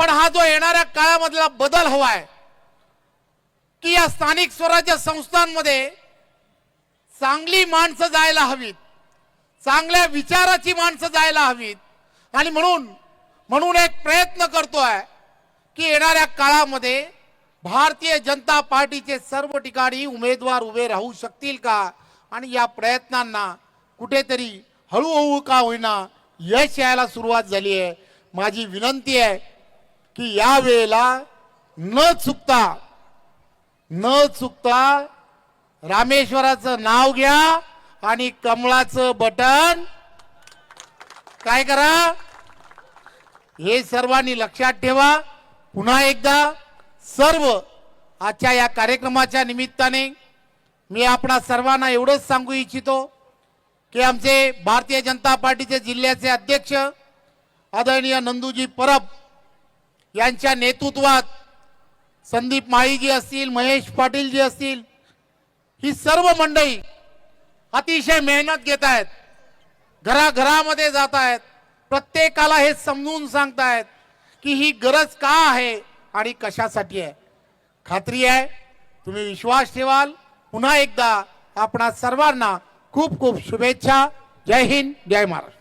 पण हा जो येणाऱ्या काळामधला बदल हवाय की या स्थानिक स्वराज्य संस्थांमध्ये चांगली माणसं जायला हवीत चांगल्या विचाराची माणसं जायला हवीत आणि म्हणून म्हणून एक प्रयत्न करतोय की येणाऱ्या काळामध्ये भारतीय जनता पार्टीचे सर्व ठिकाणी उमेदवार उभे राहू शकतील का? आणि या प्रयत्नांना कुठेतरी हळूहळू का होईना यश यायला सुरुवात झाली आहे. माझी विनंती आहे की या वेळेला न चुकता न चुकता रामेश्वराचं नाव घ्या आणि कमळाचं बटन काय करा. हे सर्वांनी लक्षात ठेवा. पुन्हा एकदा सर्व आजच्या या कार्यक्रमाच्या निमित्ताने मी आपणा सर्वांना एवढंच सांगू इच्छितो की आमचे भारतीय जनता पार्टीचे जिल्ह्याचे अध्यक्ष आदरणीय नंदूजी परब यांच्या नेतृत्वात संदीप माळीजी असतील महेश पाटीलजी असतील ही सर्व मंडळी अतिशय मेहनत घेत आहेत. घराघरामध्ये जात आहेत. प्रत्येकाला हे समजून सांगतायत की ही गरज का आहे आणि कशासाठी आहे. खात्री आहे तुम्ही विश्वास ठेवाल. पुन्हा एकदा आपणा सर्वांना खूप खूप शुभेच्छा. जय हिंद जय महाराष्ट्र.